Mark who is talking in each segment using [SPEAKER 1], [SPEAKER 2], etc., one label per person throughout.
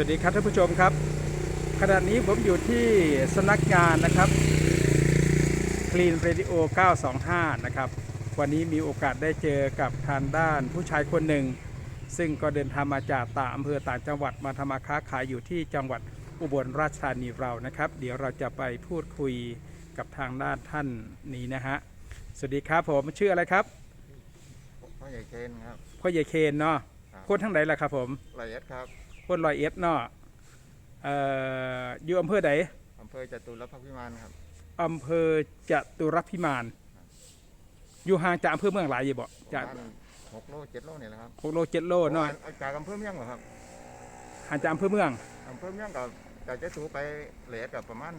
[SPEAKER 1] วัสดีครับท่านผู้ชมครับ ขณะนี้ผมอยู่ที่สำนักงานนะครับ Clean Radio 925 นะครับ วันนี้มีโอกาสได้เจอกับทางด้านผู้ชายคนหนึ่ง ซึ่งก็เดินทางมาจากต่างอำเภอต่างจังหวัดมาทำมาค้าขายอยู่ที่จังหวัดอุบลราชธานีเรานะครับ เดี๋ยวเราจะไปพูดคุยกับทางด้านท่านนี้นะฮะสวัสดีครับผมชื่ออะไรครับ
[SPEAKER 2] พ่อใหญ่เคนครับ
[SPEAKER 1] พ่อใหญ่เคนเนาะ
[SPEAKER 2] ครับ
[SPEAKER 1] คนทั้งไหนล่ะครับผม
[SPEAKER 2] ละเอียดครับ
[SPEAKER 1] คนลอยเอ็ดเนาะเอ่ออยู่อำเภอไหน
[SPEAKER 2] อำเภอจตุรพักษ์พิมานครับ
[SPEAKER 1] อำเภอจตุรพิมาน อยู่ห่างจากอำเภอเมืองหลายอยู่บ่จาก
[SPEAKER 2] ประมาณหกโลเจ็ดโลเนี่ยแหละครับ
[SPEAKER 1] หกโลเจ็ดโลเนาะ
[SPEAKER 2] เอาจากอำเภอเมียงเหรอครับ
[SPEAKER 1] ห่างจากอำเภอเมือง
[SPEAKER 2] อำเภอเมียงกับจากเจตูไปละเอียดกับประมาณ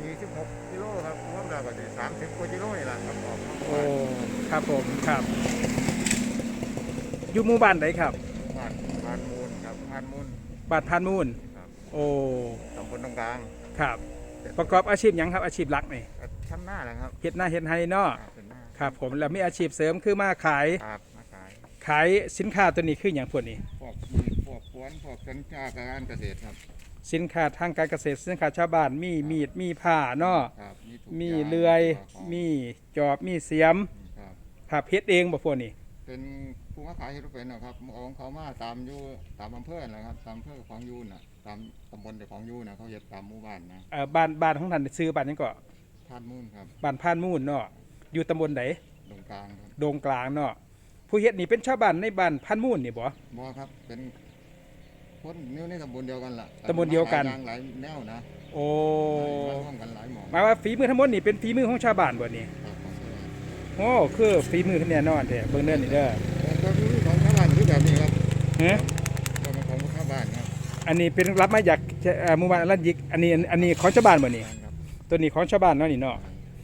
[SPEAKER 2] ยี่สิบหกกิโลครับรวมแล้วก็จะสามสิบกว่ากิโลนี่แหละครับออก
[SPEAKER 1] โอ้ครับผมครับอยู่หมู่บ้านไหนครับ
[SPEAKER 2] งานงานมูลครับงานมูล
[SPEAKER 1] บ้านพานมูล
[SPEAKER 2] ครับ
[SPEAKER 1] โอ้
[SPEAKER 2] ตำบลตรงกลาง
[SPEAKER 1] ครับ ประกอบอาชีพหยังครับอาชีพหลักนี่
[SPEAKER 2] ทำหน้าแหละครับ
[SPEAKER 1] เฮ็ดหน้าเฮ็ดไฮเนาะ
[SPEAKER 2] อ่าเป็นหน้า
[SPEAKER 1] ครับ ผมแล้วมีอาชีพเสริมคือมาขาย
[SPEAKER 2] ครับมาขาย
[SPEAKER 1] ขายสินค้าตัวนี้คืออย่างพวกนี้
[SPEAKER 2] พวกมีดพวกกวนพวกสินค้าการเกษตรครับ
[SPEAKER 1] สินค้าทางการเกษตรสินค้าชาวบ้านมีมีดมีผ้าเนาะ
[SPEAKER 2] ครับมีทุก
[SPEAKER 1] มี
[SPEAKER 2] ย่าง
[SPEAKER 1] เลื่อย
[SPEAKER 2] ของ
[SPEAKER 1] มีจอบมีเสียม
[SPEAKER 2] ครับ
[SPEAKER 1] ผับเพชรเองบ่พวกนี้
[SPEAKER 2] เป็น ผู้ค้าขายเฮรุเป็นนะครับเอาของเขามาตามอยู่ตามอำเภอนะครับ ตามอำเภอของอยูนน่ะ ตามตำบลเจ้าของอยูนะเขาเฮ็ดตามหมู่บ้านนะ
[SPEAKER 1] เอ่อบ้านบ้านของท่านซื้อบ้านนี้ก็
[SPEAKER 2] ท่านมุ่นครับ
[SPEAKER 1] บ้านพานมูลเนาะอยู่ตำบลไหน
[SPEAKER 2] ตรงกลางครับ
[SPEAKER 1] โดงกลางเนาะผู้เฮ็ดนี่เป็นชาวบ้านในบ้านพานมูลนี่บ่
[SPEAKER 2] บ่ครับเป็นคนนิ้วในตำบลเดียวกันล่ะ
[SPEAKER 1] ตำบลเดียวกัน
[SPEAKER 2] หลายอย่างหลายแนวนะ
[SPEAKER 1] โอ้
[SPEAKER 2] มาร่วมกันหลายหมอง
[SPEAKER 1] หมายว่าฝีมือทั้งหมดนี่เป็นฝีมือของชาวบ้านบ่นี่
[SPEAKER 2] ครับของชาวบ้าน
[SPEAKER 1] โอ้คือฝีมือแน่นอนแท้เบิ่งเด้อนี่เด้อ ฮะ
[SPEAKER 2] ก็เป็นของชาวบ้านครับ
[SPEAKER 1] อันนี้เป็นรับมาจากเอ่อหมู่บ้านอรัญยิกอันนี้อันนี้ของชาวบ้านบ่นี่
[SPEAKER 2] ครับ
[SPEAKER 1] ตัวนี้ของชาวบ้านเนาะนี่เนาะ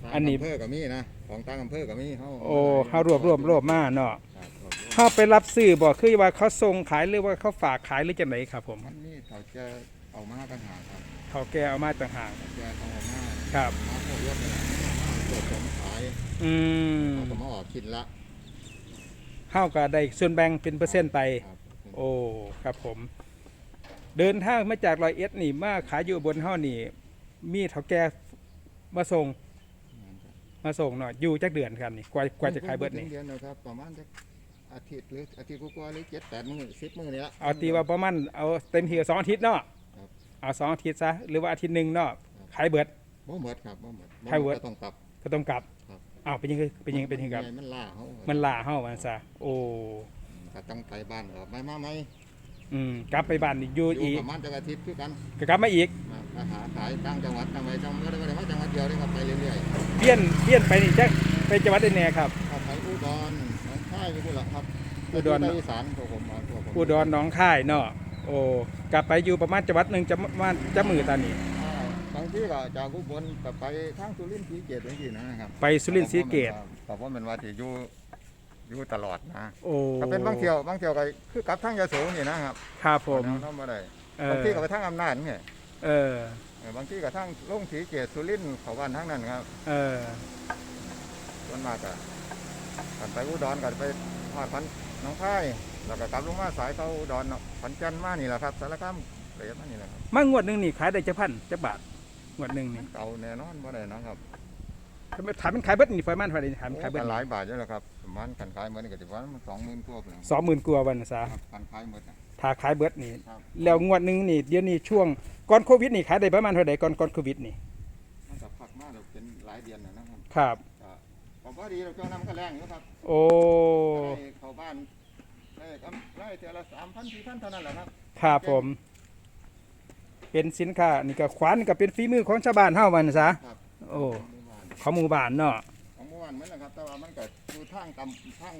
[SPEAKER 2] ตาม
[SPEAKER 1] อันนี้
[SPEAKER 2] อำเภอก็มีนะของต่างอำเภอก็มีเฮา
[SPEAKER 1] โอ้เฮารวบรวมรวบมาเนาะ
[SPEAKER 2] ครับรวบรวม
[SPEAKER 1] เฮาไปรับซื้อบ่คือว่าเขาส่งขายหรือว่าเขาฝากขายหรือจังไดครับผม
[SPEAKER 2] มันมีเขาจะเอามาต่างหากครับ
[SPEAKER 1] เขาแก่เอามาต่างหาก
[SPEAKER 2] เขาจะเอามา
[SPEAKER 1] ครับ
[SPEAKER 2] มาพวกรถเนี่ยมาตรวจสมขาย
[SPEAKER 1] อืม
[SPEAKER 2] เขาก็มาออกคิดละ
[SPEAKER 1] เฮาก็ได้ส่วนแบ่งเป็นเปอร์เซ็นต์ไป
[SPEAKER 2] ครับ
[SPEAKER 1] โอ้ครับผม เดินทางมาจากรอยเอ็ดนี่มาขายอยู่บนเฮานี่ มีเฒ่าแก่มาส่งมาส่งเนาะอยู่จักเดือนครับนี่กว่ากว่าจะขายเบิดนี่
[SPEAKER 2] เดือนนะครับประมาณจักอาทิตย์หรืออาทิตย์กว่าๆหรือเจ็ดแปดมื้อสิบมื้อนี่ละ
[SPEAKER 1] เอาตีว่าประมาณเอาเต็มที่สองอาทิตย์เนาะเอาสองอาทิตย์ซะหรือว่าอาทิตย์หนึ่งเนาะขายเบิด
[SPEAKER 2] บ่หมดครับบ่หมด
[SPEAKER 1] ให้เวิร์ด
[SPEAKER 2] ก็ต้องกลับ
[SPEAKER 1] ก็ต้องกลั
[SPEAKER 2] บ
[SPEAKER 1] อ้าวเป็นยังไงเป็นยังไงเป็นยังไงครับ
[SPEAKER 2] มันล่าเขา
[SPEAKER 1] มันล่าเฮามันซะโอ้
[SPEAKER 2] ก็ต้องไปบ้านออกไปมาไหม
[SPEAKER 1] อืมกลับไปบ้านนี่อยู่
[SPEAKER 2] อยู่
[SPEAKER 1] อีก
[SPEAKER 2] ประมาณจักอาทิตย์คือกัน
[SPEAKER 1] ก็กลับมาอีก
[SPEAKER 2] มามาหาขายต่างจังหวัดต่างไปจังหวัดก็ได้มาจังหวัดเดียวได้ครับไปเรื่อย
[SPEAKER 1] เบี้ยนเบี้ยนไปนี่จักไปจังหวัดใดแน่ครับ
[SPEAKER 2] ๆเข้าไปอุดรหนองคายอยู่พุ่นละครับ
[SPEAKER 1] อุดร
[SPEAKER 2] ไปอีสานพวกผมมาพวกผม
[SPEAKER 1] อุดรหนองค่ายเนาะโอ้กลับไปอยู่ประมาณจังหวัดหนึ่งจะประมาณจะมือตอนนี้
[SPEAKER 2] อ่าบางทีก็จากอุบลก็ไปทางสุรินทร์ศรีเกตจังซี่นะครับ
[SPEAKER 1] ไปสุรินทร์ศรีเกต
[SPEAKER 2] แต่ว่ามันว่าที่อยู่ อยู่ตลอดนะ
[SPEAKER 1] โอ้
[SPEAKER 2] ก็เป็นบางเที่ยวบางเที่ยวก็คือกลับทางยโสนี่นะครับ
[SPEAKER 1] ครับผม
[SPEAKER 2] เราไม่ได้
[SPEAKER 1] เอบา
[SPEAKER 2] ง
[SPEAKER 1] อ
[SPEAKER 2] ทีก็ไปทางอำนาจนี่
[SPEAKER 1] เออ
[SPEAKER 2] เออบางทีก็ทางลงศรีเกตสุรินทร์เขาบ้านทางนั้นครับ
[SPEAKER 1] เออ
[SPEAKER 2] ส่วนมากก็กันไปอุดรกันไปหอดพันหน้องคายแล้วก็กลับลงมาสายเขาอุดรเนาะพันจันทน์มานี่แหละครับสารคามละเอียดมานี่แหละครับ
[SPEAKER 1] มางวดหนึ่งนี่ขายได้จะพันจะบาทงวดหนึ่งนี่
[SPEAKER 2] เก่าแน่นอนบ่ได้นะครับ
[SPEAKER 1] ถามเป็นขายเบิดนี่ไฟมันเท่าไหร่ถามขายเบิด
[SPEAKER 2] โอ้ก็หลายบาทอยู่แล้วครับประมาณกันขายเหมือนกันที่ว่ามันสองหมื่นกว่าเลย
[SPEAKER 1] สองหมื่นกว่าวันซะ
[SPEAKER 2] ครับการขายหมดนะ
[SPEAKER 1] ถ้าขายเบิดนี่
[SPEAKER 2] ครับ
[SPEAKER 1] แล้วงวดหนึ่งนี่เดี๋ยวนี้ช่วงก่อนโควิดนี่ขายได้ประมาณเท่าไหร่ก่อนก่อนโควิดนี่
[SPEAKER 2] มันก็พักมาเราเป็นหลายเดือนแล้วนะครับ
[SPEAKER 1] ครับ
[SPEAKER 2] ก็ผมว่าดีเราช่วงนั้นมันก็แรงอยู่ครับ
[SPEAKER 1] โอ้
[SPEAKER 2] ได้เข้าบ้านได้กำไรเท่าละสามพันสี่พันเท่านั้นแหละครับ
[SPEAKER 1] ครับผมเป็นสินค้านี่ก็ขวานก็เป็นฝีมือของชาวบ้านเฮามันซะ
[SPEAKER 2] ครับ
[SPEAKER 1] โอ้
[SPEAKER 2] ของหมู่บ้าน
[SPEAKER 1] ของหมู่บ้านเนาะ
[SPEAKER 2] ของหมู่บ้านเหมือนนะครับแต่ว่ามันก็อยู่ทางตำทาง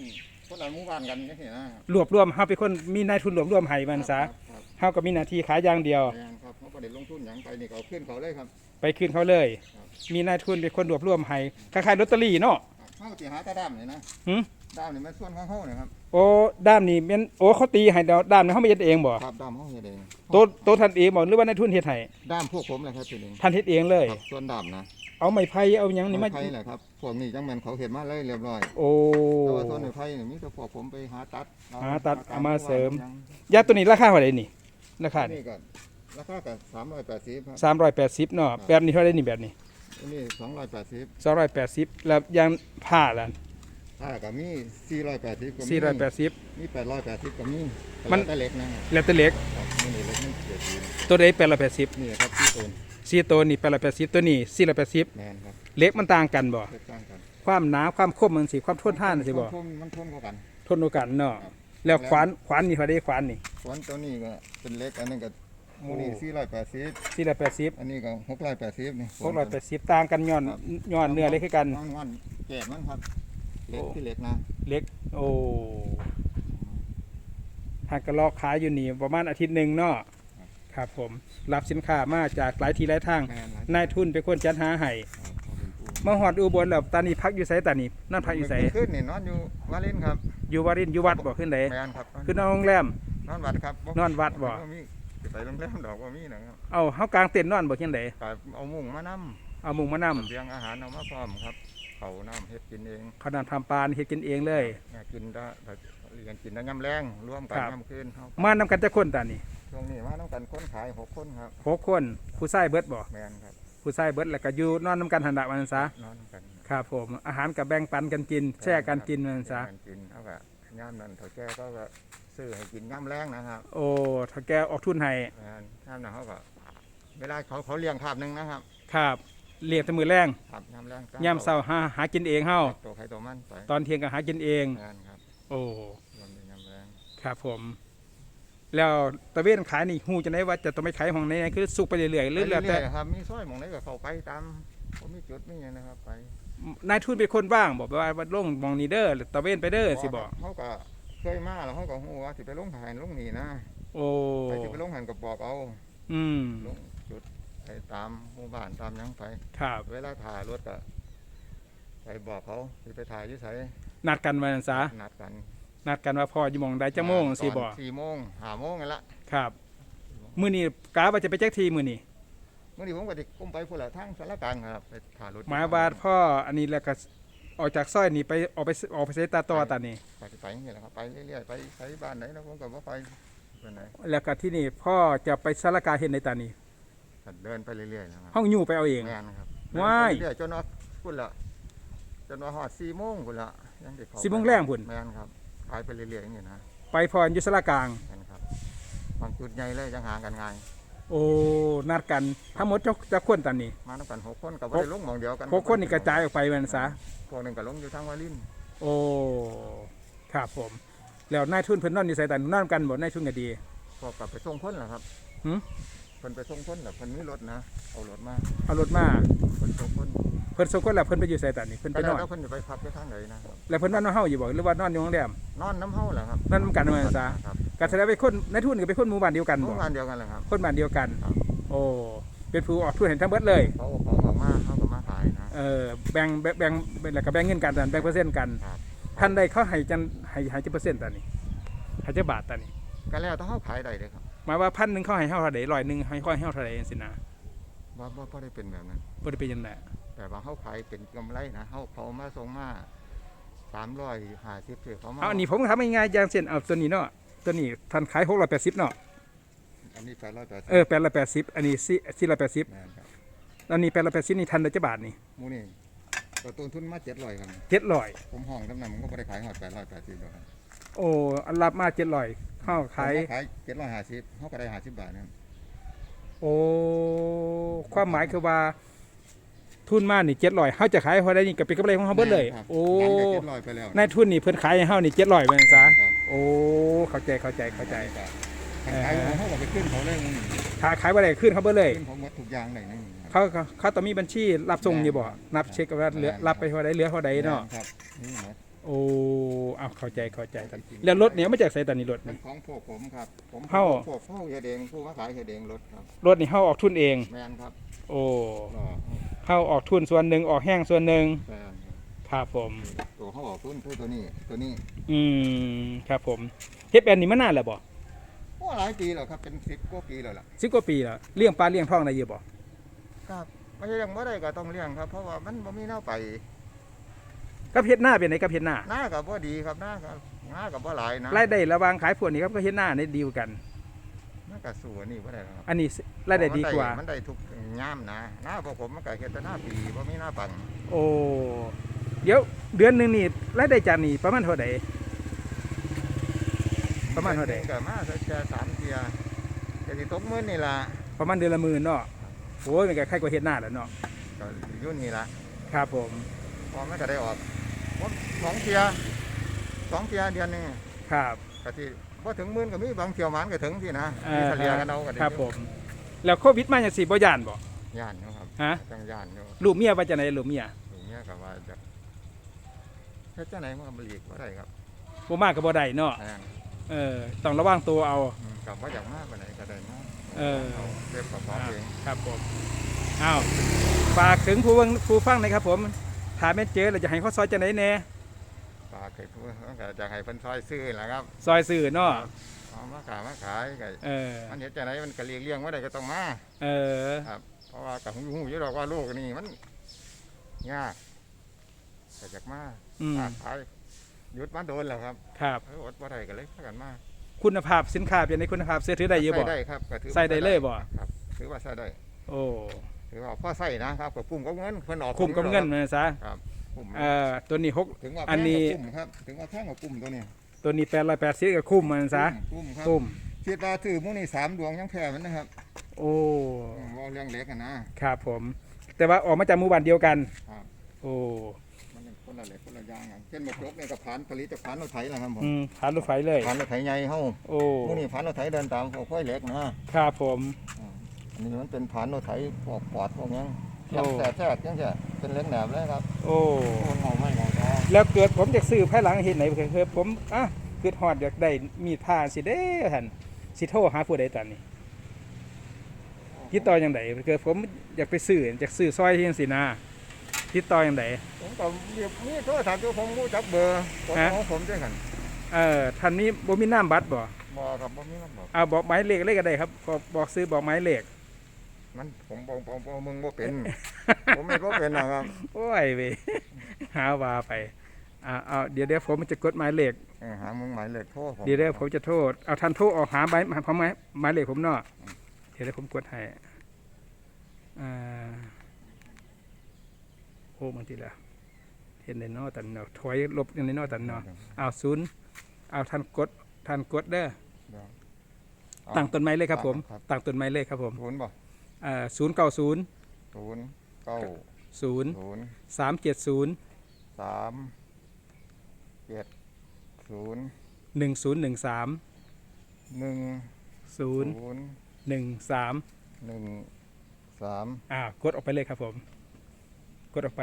[SPEAKER 2] คนละหมู่บ้านกันนี่สินะครับ
[SPEAKER 1] รวบรวมเฮาเป็นคนมีนายทุนรวบรวมให้มันซะ
[SPEAKER 2] ครับครับ
[SPEAKER 1] เฮาก็มีหน้าที่ขายอย่างเดียว
[SPEAKER 2] แรงครับเขาก็ได้ลงทุนอย่างไปนี่เขาขึ้นเขาเลยครับ
[SPEAKER 1] ไปคืนเขาเลย
[SPEAKER 2] ครับ
[SPEAKER 1] มีนายทุนเป็นคนรวบรวมให้คล้ายๆลอตเตอรี่เนาะ
[SPEAKER 2] เขาสิหาแตาด้ามนี่นะ
[SPEAKER 1] หืม
[SPEAKER 2] ด้ามนี่มันส่วนของเขาเนี่ยครับ
[SPEAKER 1] โอ้ด้ามนี่แม่นโอ้เขาตีให้ดาวด้ามนี่เขาไม่เฮ็ดเองบ่
[SPEAKER 2] ครับด้ามเขาเฮ็ดเอง
[SPEAKER 1] โตโตท่านเองบ่หรือว่านายทุนเฮ็ดให้
[SPEAKER 2] ด้ามพวกผมเลยครับทีนึง
[SPEAKER 1] ท่านเฮ็ดเองเลย
[SPEAKER 2] ครับส่วนด้ามนะ
[SPEAKER 1] เอาไม้ไผ่เอาหยังนี่มา
[SPEAKER 2] ไม้ไผ่แหละครับพวกนี้จังแม่นเขาเห็นมาเลยเรียบร้อย
[SPEAKER 1] โอ้
[SPEAKER 2] แต่ว่าส่วนไม้ไผ่นี่มีแต่พวกผมไปหาตัด
[SPEAKER 1] หาตัดเอามาเสริม
[SPEAKER 2] ยัง
[SPEAKER 1] ยาตัวนี้ราคาเท่าไหร่นี่ราคา
[SPEAKER 2] นี่ก็ราคากับสามร้อยแปดสิบครับ
[SPEAKER 1] สามร้อยแปดสิบเนาะแบบนี้เท่าไหรนี่แบบนี้
[SPEAKER 2] อันนี่สองร้อยแปดสิบ
[SPEAKER 1] สองร้อยแปดสิบแล้วยางผ้าล่ะ
[SPEAKER 2] ถ้ากับมีสี่ร้อยแปดสิบก็มี
[SPEAKER 1] สี่ร้อยแปดสิบ
[SPEAKER 2] มีแปดร้อยแปดสิบก็มี
[SPEAKER 1] มัน
[SPEAKER 2] แต่เล็กนะครับ
[SPEAKER 1] แล้วแต่เล็ก
[SPEAKER 2] ครับนี่นี่เล็กนี่เจ็ดสิบ
[SPEAKER 1] ตัวใดแปดร้อยแปดสิบ
[SPEAKER 2] นี่ครับที่ต้น
[SPEAKER 1] สี่ตัวนี่แปดร้อยแปดสิบตัวนี้สี่ร้อยแปดสิบ
[SPEAKER 2] แมนครับ
[SPEAKER 1] เล็กมันต่างกันบ่
[SPEAKER 2] เล็กต่างกัน
[SPEAKER 1] ความหนาความคมมันสิความทนทานสิบ่
[SPEAKER 2] มันทนมันทนกว่ากัน
[SPEAKER 1] ทนโอกาสเนาะ
[SPEAKER 2] ครับ
[SPEAKER 1] แล้วขวานขวานนี่เขาได้ขวานนี่
[SPEAKER 2] ส่วนตัวนี้ก็เป็นเล็กอันนึงก็
[SPEAKER 1] โอ้
[SPEAKER 2] มูนี่สี่ร้อยแปดสิบ
[SPEAKER 1] สี่ร้อยแปดสิบ
[SPEAKER 2] อันนี้ก็หกร้อยแปดสิบนี่
[SPEAKER 1] หกร้อยแปดสิบต่างกันย้อน
[SPEAKER 2] ครับ
[SPEAKER 1] ย้อนเนื้อเล็กคือกัน
[SPEAKER 2] วันวันแก่มันครับเล็ก
[SPEAKER 1] โอ้
[SPEAKER 2] ที่เล็กนะ
[SPEAKER 1] เล็ก โอ้หากกระลอกขายอยู่นี่ประมาณอาทิตย์หนึ่งเนาะ ครับผมรับสินค้ามาจากหลายทีหลายทาง
[SPEAKER 2] แมนนะ
[SPEAKER 1] นายทุนเป็นคนจัดหาให้
[SPEAKER 2] ครับขอบคุณปู่
[SPEAKER 1] มาหอดอุบลแล้วตอนนี้พักอยู่ไสตอนนี้นั่นพักอยู่ไส
[SPEAKER 2] เมื่ขึ้นนี่นอนอยู่วาเลนครับ
[SPEAKER 1] อยู่วารินอยู่วัดบ่ขึ้นได
[SPEAKER 2] แมนครับ
[SPEAKER 1] ขึ้นนอนโรงแรม
[SPEAKER 2] นอนวัดครับ
[SPEAKER 1] นอนวัดบ่
[SPEAKER 2] มีสิไปโรงแรมดอกว่ามีนะครับ
[SPEAKER 1] เอาเฮากลางเต็นท์นอนบ่ขึ้นได
[SPEAKER 2] ก็เอามุ้งมาน
[SPEAKER 1] เอามุงมานํำ
[SPEAKER 2] เลี้ยงอาหารเอามาพร้อมครับเขาน้ำเฮ็ดกินเอง
[SPEAKER 1] ขนาดทำปลานี่เฮ็ดกินเองเลย
[SPEAKER 2] แม่กินได้แบบเลี้ยงกินได้ยำแรงร่วมกัน
[SPEAKER 1] ครับ
[SPEAKER 2] ยำคืนเขา
[SPEAKER 1] มานํกันจักคนตอนนี้
[SPEAKER 2] ช่วงนี้มาต้องกันคนขายหกคนครับ
[SPEAKER 1] หกคนผู้ชายเบิดบ่
[SPEAKER 2] แมนครับ
[SPEAKER 1] ผู้ชายเบิดแล้วก็อยู่นอนนํกันหันดะมันซะ
[SPEAKER 2] นอนกัน
[SPEAKER 1] ครับ ผมอาหารก็แบ่งปันกันกิน แชร์กันกินมันซะ
[SPEAKER 2] แบ่งกันกินเอาแบบย่ำนั้นเถาแก่ก็แบบซื้อให้กินย่ำแรงนะครับ
[SPEAKER 1] โอ้ถ้าแกออกทุนให้
[SPEAKER 2] แม่นย่ำนั้นเขาก็เวลาเขาเขาเลี้ยงภาพหนึ่งนะครับ
[SPEAKER 1] ครับเรียกแต่มือแรง
[SPEAKER 2] ครับย่ำแรง
[SPEAKER 1] ยามเช้าหาหากินเองเฮา
[SPEAKER 2] ตัวใครตัวมันไป
[SPEAKER 1] ตอนเที่ยงก็หากินเอง
[SPEAKER 2] แม่นครับ
[SPEAKER 1] โอ้
[SPEAKER 2] รวมเป็นย่ำแรง
[SPEAKER 1] ครับผม แล้วตะเวนขายนี่ฮู้จะได้ว่าจะต้องไปขายห้องไหนคือสุกไปเรื่อยๆหรือแล้ว
[SPEAKER 2] ไป
[SPEAKER 1] แต่
[SPEAKER 2] เรื่อยๆครับมีซอยหมองไหนก็เข้าไปตามผมมีจุดมีอย่างนะครับไป
[SPEAKER 1] นายทุนเป็นคนว่างบอกว่าว่าลงหมองนี้เด้อตะเวนไปเด้อสิบอก
[SPEAKER 2] เขาก็เคยมาแล้วเขาก็ฮู้ว่าสิไปลงถ่ายลงนี่นะ
[SPEAKER 1] โอ้
[SPEAKER 2] ไปสิไปลงหันกับบอกเอา
[SPEAKER 1] อืม
[SPEAKER 2] ลงจุดไปตามหมู่บ้านตามหยังไป
[SPEAKER 1] ครับ
[SPEAKER 2] เวลาถ่ายรถก็ไปบอกเขาสิไปถ่ายอยี่ไส
[SPEAKER 1] นัดกันมาซะ
[SPEAKER 2] นัดกัน
[SPEAKER 1] นัดกันว่าพออยู่หมองใดจะโมงสิบอก
[SPEAKER 2] ตนสี่โมงห้าโมงไงละ
[SPEAKER 1] ครับมื้อนี้กาว่าจะไปแจ็คทีมื้อนี้
[SPEAKER 2] เมื่อนี้ผมก็จะก้มไปพุ่นละทางสารกลางครับไปถ่ายรถ
[SPEAKER 1] หมายว่าพ่ออันนี้แล้วก็ออกจากซอยนี่ไปออกไปออกไปเซตาต่อตอนนี้
[SPEAKER 2] ไปไปอย่างนี้แหละครับไปเรื่อยๆไปไปบ้านไหนแล้วผมก็บ่ไปไปไหน
[SPEAKER 1] แล้วก็ที่นี่พ่อจะไปสารกลารเฮ็ดในตอนนี้
[SPEAKER 2] ก็เดินไปเรื่อยๆนะครับ
[SPEAKER 1] ห้องอยู่ไปเอาเอง
[SPEAKER 2] งานครับ
[SPEAKER 1] ว้าย
[SPEAKER 2] เดินไปเรื่อยๆจนว่าพุ่นละจนว่าหอดสี่โมงพุ่นละยังเด็ก
[SPEAKER 1] สิบโมงแรงพุ่น
[SPEAKER 2] แม่นครับขายไปเรื่อยๆอย่างนี้นะ
[SPEAKER 1] ไปพรอยู่สารกลาง
[SPEAKER 2] แม่นครับบางจุดใหญ่เลยยังหากันง่าย
[SPEAKER 1] โอ้นัดกันทั้งหมดจะจะคนตอนนี้
[SPEAKER 2] มาต้องกันหกคนกับบ่ได้ลงหมองเดียวกัน
[SPEAKER 1] หกคนนี่กระจายออกไปแมันซะ
[SPEAKER 2] พวกหนึ่งก็ลงอยู่ทางวาลิน
[SPEAKER 1] โอ้ครับผม แล้วนายทุนเพิ่นนอนอยู่ไสแต่นอนกันบ่นายทุนก็ดี
[SPEAKER 2] พวกกับไปส่งคนแหละครับ
[SPEAKER 1] หืม
[SPEAKER 2] เพิ่นไปส่งคนแหละเพิ่นมีรถนะ เอารถมา
[SPEAKER 1] เอารถมา
[SPEAKER 2] เพิ่นส่งคน
[SPEAKER 1] เพิ่นสองคนแล้วเพิ่นไปอยู่ไสแต่นี่เพิ่นไป
[SPEAKER 2] ไป
[SPEAKER 1] น
[SPEAKER 2] แล้
[SPEAKER 1] อ
[SPEAKER 2] วนแล้วเพิ่นจะไปพักไปทางไหนนะครับ
[SPEAKER 1] แล้วเพิ่นนอนนอนเฮาอยู่บ่หรือว่านอนอยู่โรงแรม
[SPEAKER 2] นอนน้ำเฮาแหละครับ
[SPEAKER 1] นอนนำกันว่าซะ
[SPEAKER 2] ครับ
[SPEAKER 1] ก็แสดงว่าเป็นคนนายทุนก็เป็นคนหมู่บ้านเดียวกัน
[SPEAKER 2] โร
[SPEAKER 1] บ่
[SPEAKER 2] งงานเดียวกันแหละครับ
[SPEAKER 1] คนบ้านเดียวกัน
[SPEAKER 2] ครับ
[SPEAKER 1] โอ้เป็นผู้ออกทุนเห็นทั้งเบิดเลย
[SPEAKER 2] เขาเขาออกมาเขาก็มาขายนะ
[SPEAKER 1] เออแบ่งแบ่งแบ่งแบ่งแล้วก็แบ่งเงินกันแบ่งเปอร์เซ็นต์กัน
[SPEAKER 2] ครับ
[SPEAKER 1] ท่านใดเขาให้จันให้ให้จักเปอร์เซ็นต์ตอนนี้ให้จักบาทตอนนี้
[SPEAKER 2] ก็แล้วแต่เฮาขายได้เลยครับ
[SPEAKER 1] หมายว่าพันหนึงเขาให้เฮาเท่าใดร้อยหนึงให้เขาให้เฮาเท่าใดจังซี่นะ
[SPEAKER 2] ว่าว่าบ่ได้เป็นแบบนั้น
[SPEAKER 1] บ่ได้เป็นจังได
[SPEAKER 2] แต่ว่าเฮาขายเป็นกำไรนะเฮาเขามาส่งมา350คือเขามา
[SPEAKER 1] เอาอันนี้ผมทำง่ายๆอย่างเช่นเอาตัวนี้เนาะตัวนี้ท่านขาย680เนาะ
[SPEAKER 2] อันนี้880
[SPEAKER 1] เออ880อันนี้4 480
[SPEAKER 2] แม่นครับ
[SPEAKER 1] อันนี้880นี่ทันได้จักบาทนี่
[SPEAKER 2] หมูนี่ตัวต้นทุนมา700ครับ
[SPEAKER 1] 700
[SPEAKER 2] ผมห้องตำนั้นผมก็บ่ได้ขายฮอด880ดอกครับ
[SPEAKER 1] โอ้อันรับมา700เฮาขาย
[SPEAKER 2] ผมก็ขาย750เฮาก็ได้50บาทนะครับ
[SPEAKER 1] โอ้ความหมายคือว่า ทุนมานี่700เฮาจะขายเท่าใดนี่ก็เป็นกำไรของเฮาเบิดเลย
[SPEAKER 2] ครับ
[SPEAKER 1] โอ้
[SPEAKER 2] มันก็700ไปแล้ว
[SPEAKER 1] นายทุนนี่เพิ่นขายให้เฮานี่700ว่าจังซะ
[SPEAKER 2] ครับ
[SPEAKER 1] โอ้เข้าใจเข้าใจเข้าใจ
[SPEAKER 2] ขายของเขาก็ไปขึ้นเขาเลย
[SPEAKER 1] ถ้าขายบ่ได้ขึ้นเขาเบิดเลย
[SPEAKER 2] ขึ้นเขาหมดทุกอย่างเลยนี่
[SPEAKER 1] เขาเขาเขาต้องมีบัญชีรับส่งอยู่บ่นับเช็คว่าเหลือรับไปเท่าใดเหลือเท่าใดเนาะ
[SPEAKER 2] ครับนี่หมด
[SPEAKER 1] โอ้เอาเข้าใจเข้าใจกันแล้วรถเนี่ยมาจากไสตอนนี้รถ
[SPEAKER 2] เป็น
[SPEAKER 1] นี่
[SPEAKER 2] ของพวกผมครับ ผม
[SPEAKER 1] เฮ้า
[SPEAKER 2] พวกเฮาเฮ็ดเองผู้มาขายเฮ็ดเองรถครับ
[SPEAKER 1] รถนี่เฮาออกทุนเอง
[SPEAKER 2] แมนครับ
[SPEAKER 1] โอ้
[SPEAKER 2] ก็
[SPEAKER 1] เฮาออกทุนส่วนหนึ่งออกแห้งส่วนหนึ่ง
[SPEAKER 2] แมน
[SPEAKER 1] ครับผม
[SPEAKER 2] ตัวเขาออกต้นคือตัวนี้ ตัวนี้
[SPEAKER 1] อืมครับผมเฮ็ดแบบนี้มานานแล้วบ่
[SPEAKER 2] โอ้หลายปีแล้วครับ เป็น10กว่าปีแล้วล่ะ
[SPEAKER 1] สิบกว่าปีแล้วเลี้ยงปลาเลี้ยงท้องได้อยู่บ่
[SPEAKER 2] ครับไม่ใช่ยังบ่ได้ก็ต้องเลี้ยงครับ เพราะว่ามันบ่มีแนวไป
[SPEAKER 1] กับเฮ็ดหน้าเป็นไหนกับเฮ็ดหน้า
[SPEAKER 2] หน้าก็บ่ดีครับหน้าก็หน้าก็บ่หลายนะ
[SPEAKER 1] รายได้ระหว่างขายพวกนี้ครับก็เฮ็ดหน้าในดีลกัน
[SPEAKER 2] มันก็สู้อันนี้บ่ได้หรอกครับ
[SPEAKER 1] อันนี้รายได้ดีกว่า
[SPEAKER 2] มันได้ทุกย่ามนะหน้าพวกผมมันก็เฮ็ดแต่หน้าปีบ่มีหน้าปัง
[SPEAKER 1] โอ้เดี๋ยวเดือนหนึงนี่รายได้จากนี่ประมาณเท่าใดประมาณเท่าใด
[SPEAKER 2] ก็มาสักแค่สามเที่ยก็สิตกมื้อนี่ล่ะ
[SPEAKER 1] ประมาณเดือนละหมื่นเนาะโอ้ยมันก็ใครกว่าเฮ็ดหน้าแหล้วเนาะ
[SPEAKER 2] ก็อยู่นี่ล่ะ
[SPEAKER 1] ครับผม
[SPEAKER 2] พอมันก็ได้ออก ผมสองเที่ยสองเที่ยเดือนหนึง
[SPEAKER 1] ครับ
[SPEAKER 2] ก็ที่บ่ถึงหมื่นก็มีบางเที่ยวหมานก็ถึงที่นะ
[SPEAKER 1] เอ
[SPEAKER 2] มี
[SPEAKER 1] อ
[SPEAKER 2] เฉลี่ยกันเอาก็ได้
[SPEAKER 1] ครับผม แล้วโควิดมาจังซี่บ่ย่านบ่
[SPEAKER 2] ย่านอยู่ครับ
[SPEAKER 1] ฮะ
[SPEAKER 2] จังย่านอยู่
[SPEAKER 1] ลูกเมียว่าจังไดลูกเมีย
[SPEAKER 2] ตรงเนี้ยก็ว่าจะเฮ็ดจังไหนมันก็บ่หลีกบ่ได้ครับ
[SPEAKER 1] บ่มาก็บ่ได้เนาะ
[SPEAKER 2] อันนั้น
[SPEAKER 1] เออต้องระวังตัวเอา
[SPEAKER 2] อืมกับว่าอยากมากกว่าไหนก็ได้มาก
[SPEAKER 1] เออา
[SPEAKER 2] เก็บกับของเอง
[SPEAKER 1] ครับผมอ้าวฝากถึงผู้ฟังผู้ฟังหนะครับผม ถามแม่นเจอแล้วจะให้เขาซอยจังไดแหน่
[SPEAKER 2] ฝากให้ผู้มันก็จะให้เพิ่นซอยซื้อแหละครับ
[SPEAKER 1] ซอยสื่อเนาะ
[SPEAKER 2] เอามาขายมาขายก็
[SPEAKER 1] เออ
[SPEAKER 2] มันเฮ็ดจังไหนมันก็เลี้ยงเลี้ยงบ่ได้ก็ต้องมา
[SPEAKER 1] เออ
[SPEAKER 2] ครับ เพราะว่าก็ฮู้ฮู้อยู่ดอกว่าโลกนี่มันยากก็อยากมา
[SPEAKER 1] อืม
[SPEAKER 2] ค้าขายหยุดมาโดนแล้วครับ
[SPEAKER 1] ครับ
[SPEAKER 2] เอออดบ่ได้ก็เลยพากันมา
[SPEAKER 1] คุณภาพสินค้าเป็นในคุณภาพเสื้อถือได้เยอะบ่
[SPEAKER 2] ใส่ได้ครับก็ถือว่า
[SPEAKER 1] ใส่ได้เลยบ่
[SPEAKER 2] ครับถือว่าใส่ได้
[SPEAKER 1] โอ้
[SPEAKER 2] ถือว่าพอใส่นะครับกับปุ่มกับเงินเพิ่นออก
[SPEAKER 1] คุ้มกับเงินมาซะ
[SPEAKER 2] ครับปุ่ม
[SPEAKER 1] เอ่อตัวนี้หก
[SPEAKER 2] ถึงว่า
[SPEAKER 1] อันนี้
[SPEAKER 2] แพงกว่าปุ่มครับถึงว่าแพงกว่าปุ่มตัวนี้
[SPEAKER 1] ตัวนี้880ก็คุ้มมันซะ
[SPEAKER 2] ปุ่มครับ
[SPEAKER 1] คุ้ม
[SPEAKER 2] คิดว่าถือมื้อนี้สามดวงยังแพ้มันนะครับ
[SPEAKER 1] โอ้
[SPEAKER 2] ว่าเรื่องเล็กนะ ครับ
[SPEAKER 1] ผม แต่ว่าออกมาจากหมู่บ้านเดียวกัน
[SPEAKER 2] ครับ
[SPEAKER 1] โอ้
[SPEAKER 2] มันคนละเล็กคนละอย่างเช่นหมกจกเนี่ยกับผานผลิตจากผานรถไถนะครับผม
[SPEAKER 1] ผานรถไฟเลย
[SPEAKER 2] ผานรถไถใหญ่เฮ้า
[SPEAKER 1] โอ้
[SPEAKER 2] มื้อนี้ผานรถไถเดินตามค่อยเล็กนะครับ
[SPEAKER 1] ผม
[SPEAKER 2] นนี้มันเป็นผานรถไถพวกปอดพวกนี้
[SPEAKER 1] โอ้
[SPEAKER 2] แฉะแต่แทกจังซี่เป็นเล็กแหนบเลยครับ
[SPEAKER 1] โอ้
[SPEAKER 2] โคนเงาไม่เงาทอง
[SPEAKER 1] แล้วเกิดผมอยากซื้อภายหลังเห็นไหนคือผมอะเกิดฮอดอยากได้มีดผ้าสิเด้ท่านสิโทรหาผู้ใดตอนนี้ติดต่อยังไงเกิดผมอยากไปซื้ออยากซื้อซอยที่จังซี่นะติดต่อยังไง
[SPEAKER 2] ผมก็เรียบมีโทรศัพท์อยู่ผมรู้จักเบอร์ของ
[SPEAKER 1] ฮะ
[SPEAKER 2] ของผมจังกัน
[SPEAKER 1] เอ่อท่านนี้บ่มีน้ำบัตรบ่
[SPEAKER 2] บ่ครับบ่มีมันบอก
[SPEAKER 1] เอาบอกหมายเลขเลขก็ได้ครับบอกบอกซื้อบอกหมายเลข
[SPEAKER 2] มันผมบ่บ่บ่มึงบ่เป็น ผมไม่บ่เป็นนะครับ
[SPEAKER 1] โอ้ยเวยหาว่าไปอ่าเอาเดี๋ยวเดี๋ยวผมจะกดหมายเลข
[SPEAKER 2] เออหามึงหมายเลขโทรผม
[SPEAKER 1] เดี๋ยวเดี๋ยวผมจะโทษเอาท่านโทรออกหาหมายหมายหมายหมายเลขผมเนาะเดี๋ยวเดี๋ยวผมกดให้อ่าโอ้บางทีละเห็นในเนอตันเนาะถอยลบในเนอตันเนาะเอาศูนย์เอาท่านกดท่านกดเด้อ
[SPEAKER 2] เดี๋ยว
[SPEAKER 1] ตั้งต้นไม้เลยครับผม
[SPEAKER 2] ครับ
[SPEAKER 1] ตั้งต้นไม้เลยครับผม
[SPEAKER 2] ศูนย์บ่
[SPEAKER 1] อ่า ศูนย์เก้าศูนย์
[SPEAKER 2] ศูนย์เก้า
[SPEAKER 1] ศูนย์
[SPEAKER 2] ศูนย์
[SPEAKER 1] สามเจ็ดศูนย์
[SPEAKER 2] สามเจ็ดศูนย์
[SPEAKER 1] หนึ่งศูนย์หนึ่งสาม
[SPEAKER 2] หนึ่ง
[SPEAKER 1] ศูนย์
[SPEAKER 2] ศูนย์
[SPEAKER 1] หนึ่งสาม
[SPEAKER 2] หนึ่งสาม
[SPEAKER 1] อ่ากดออกไปเลยครับผม กดออกไป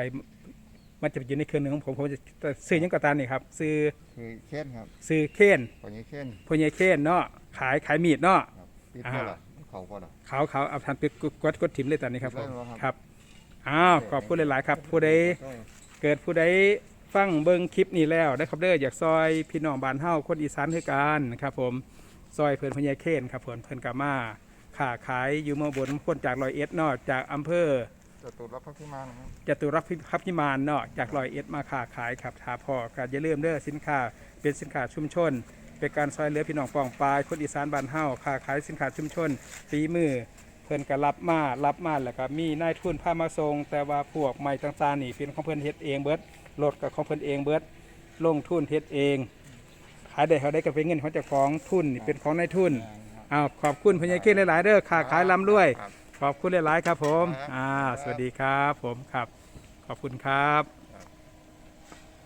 [SPEAKER 1] มันจะอยู่ในเครื่องหนึงของผมผมจะซื้อหยังก็ตามนี่ครับซื้อ
[SPEAKER 2] คือเค้นครับ
[SPEAKER 1] ซื้อเคน
[SPEAKER 2] คนนี้เค้น
[SPEAKER 1] พญายเคนเนาะขายขายมีดเนาะ
[SPEAKER 2] ครับปิด
[SPEAKER 1] อ่า
[SPEAKER 2] ก็ล่ะ เขาก็ล่ะ
[SPEAKER 1] เขาเขาเอาทันไปกดกดกดถิ่มเลยตอนนี้ครับผม
[SPEAKER 2] ได้แล้วครับ
[SPEAKER 1] ครับอ้าวขอบคุณหลายๆครับ ผู้ใดเกิดผู้ใดฟังเบิ่งคลิปนี้แล้วได้ครับเด้ออยากซอยพี่น้องบ้านเฮาคนอีสานคือกันครับผมซอยเพิ่นพญายเคนครับผมเพิ่นกามาค้าขายอยู่เมืองบนคนจากร้อยเอ็ดเนาะจากอำเภอ
[SPEAKER 2] จะตูดรับพระพิมานครับ
[SPEAKER 1] จตุรัสพิพิมานเนาะจากรอยเอ็ดมาค้าขายครับทาพอก็อย่าลืมเด้อสินค้าเป็นสินค้าชุมชน เป็นการซอยเหลือพี่น้องปองปลายคนอีสานบ้านเฮาค้าขายสินค้าชุมชนฝีมือเพิ่นก็รับมารับมาแล้วก็มีนายทุนพามาส่งแต่ว่าพวกไม้ต่างๆนี่เป็นของเพิ่นเฮ็ดเองเบิดรถก็ของเพิ่นเองเบิดลงทุนเฮ็ดเองขายได้เท่าได้ก็เป็นเงินของเจ้าของทุนนี่เป็นของนายทุนอ้าวขอบคุณพญาเก้หลายๆเด้อค้าขายลำด้วย
[SPEAKER 2] ครับ
[SPEAKER 1] ขอบคุณหลายๆครับผม
[SPEAKER 2] ครับ
[SPEAKER 1] อ่าสวัสดีครับผมครับ ขอบคุณครับ